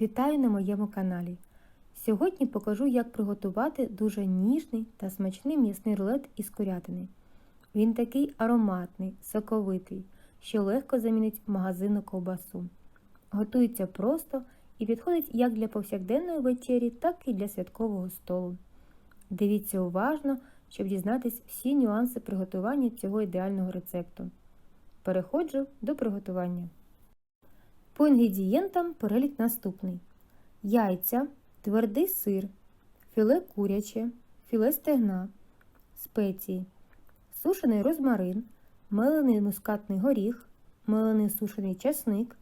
Вітаю на моєму каналі. Сьогодні покажу, як приготувати дуже ніжний та смачний м'ясний рулет із курятини. Він такий ароматний, соковитий, що легко замінить магазинну ковбасу. Готується просто і підходить як для повсякденної вечері, так і для святкового столу. Дивіться уважно, щоб дізнатись всі нюанси приготування цього ідеального рецепту. Переходжу до приготування. По інгредієнтам перелік наступний: яйця, твердий сир, філе куряче, філе стегна, спеції, сушений розмарин, мелений мускатний горіх, мелений сушений часник,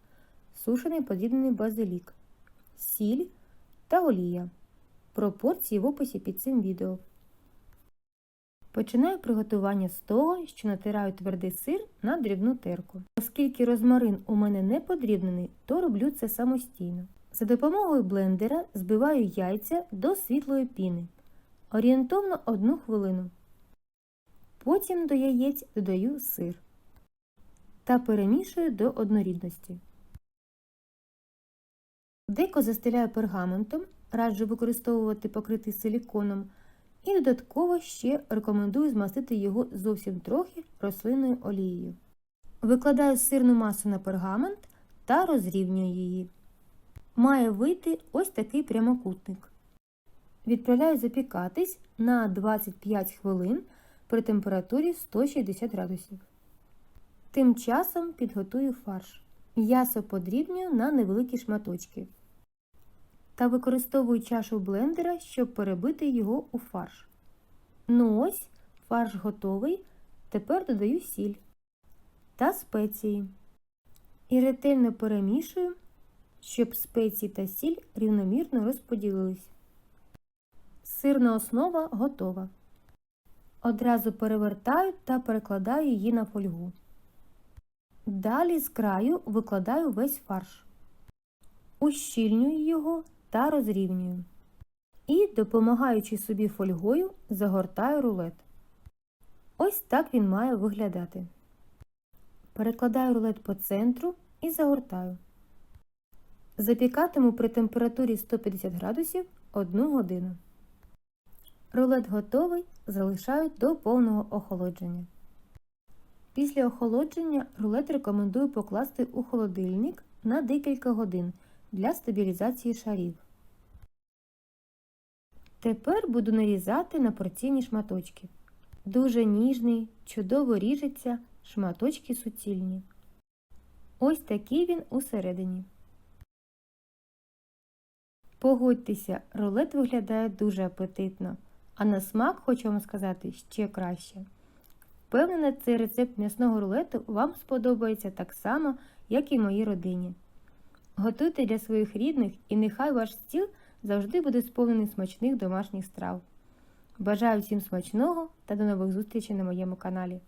сушений подрібнений базилік, сіль та олія. Пропорції в описі під цим відео. Починаю приготування з того, що натираю твердий сир на дрібну терку. Оскільки розмарин у мене не подрібнений, то роблю це самостійно. За допомогою блендера збиваю яйця до світлої піни. Орієнтовно 1 хвилину. Потім до яєць додаю сир та перемішую до однорідності. Деко застеляю пергаментом, раджу використовувати покритий силіконом. І додатково ще рекомендую змастити його зовсім трохи рослинною олією. Викладаю сирну масу на пергамент та розрівнюю її. Має вийти ось такий прямокутник. Відправляю запікатись на 25 хвилин при температурі 160 градусів. Тим часом підготую фарш. М'ясо подрібнюю на невеликі шматочки та використовую чашу блендера, щоб перебити його у фарш. Ну ось, фарш готовий. Тепер додаю сіль та спеції. І ретельно перемішую, щоб спеції та сіль рівномірно розподілились. Сирна основа готова. Одразу перевертаю та перекладаю її на фольгу. Далі з краю викладаю весь фарш. Ущільнюю його та розрівнюю. І, допомагаючи собі фольгою, загортаю рулет. Ось так він має виглядати. Перекладаю рулет по центру і загортаю. Запікатиму при температурі 150 градусів 1 годину. Рулет готовий, залишаю до повного охолодження. Після охолодження рулет рекомендую покласти у холодильник на декілька годин для стабілізації шарів. Тепер буду нарізати на порційні шматочки. Дуже ніжний, чудово ріжеться, шматочки суцільні. Ось такий він усередині. Погодьтеся, рулет виглядає дуже апетитно, а на смак, хочу вам сказати, ще краще. Впевнена, цей рецепт м'ясного рулету вам сподобається так само, як і моїй родині. Готуйте для своїх рідних і нехай ваш стіл завжди буде сповнений смачних домашніх страв. Бажаю всім смачного та до нових зустрічей на моєму каналі.